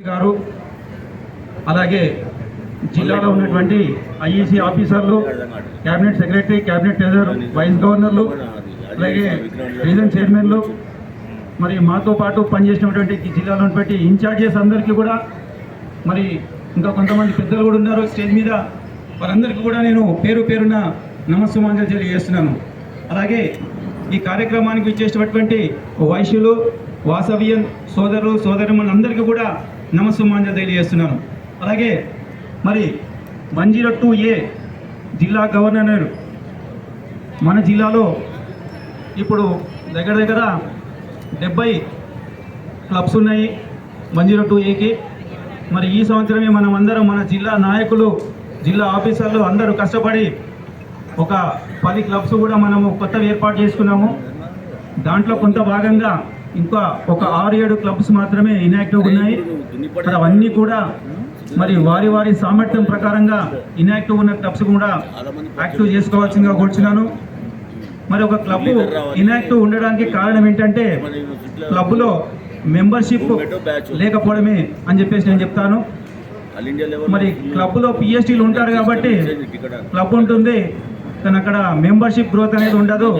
గారు అలాగే జిల్లాలో ఉన్నటువంటి ఐఈసీ ఆఫీసర్లు cabinet secretary cabinet treasurer vice గవర్నర్లు అలాగే రీజన్ చైర్మన్లు మరి మాతో పాటు పనిచేసినటువంటి జిల్లాలో ఉన్నటువంటి ఇన్ఛార్జెస్ అందరికీ కూడా మరి ఇంకా కొంతమంది పెద్దలు కూడా ఉన్నారు స్టేజ్ మీద. వారందరికీ కూడా నేను పేరు పేరున నమస్సుమాంజలి తెలియజేస్తున్నాను. అలాగే ఈ కార్యక్రమానికి ఇచ్చేసినటువంటి వైశ్యులు వాసవ్యం సోదరులు సోదరుమణులు అందరికీ కూడా నమస్సుమాన్య తెలియజేస్తున్నాను. అలాగే మరి వన్ జీరో టూ ఏ జిల్లా గవర్నర్ మన జిల్లాలో ఇప్పుడు దగ్గర దగ్గర డెబ్బై క్లబ్స్ ఉన్నాయి వన్ జీరో టూ ఏకి. మరి ఈ సంవత్సరమే మనం అందరం మన జిల్లా నాయకులు జిల్లా ఆఫీసర్లు అందరూ కష్టపడి ఒక పది క్లబ్స్ కూడా మనము కొత్తవి ఏర్పాటు చేసుకున్నాము. దాంట్లో కొంత భాగంగా ఇంకా ఒక ఆరు ఏడు క్లబ్స్ మాత్రమే ఇన్యాక్టివ్ ఉన్నాయి. మరి అవన్నీ కూడా మరి వారి వారి సామర్థ్యం ప్రకారంగా ఇన్యాక్టివ్ ఉన్న క్లబ్స్ కూడా యాక్టివ్ చేసుకోవాల్సిందిగా కూర్చున్నాను. మరి ఒక క్లబ్ ఇన్యాక్టివ్ ఉండడానికి కారణం ఏంటంటే క్లబ్లో మెంబర్షిప్ లేకపోవడమే అని చెప్పేసి నేను చెప్తాను. మరి క్లబ్లో పిఎస్టీలు ఉంటారు కాబట్టి క్లబ్ ఉంటుంది కానీ అక్కడ మెంబర్షిప్ గ్రోత్ అనేది ఉండదు.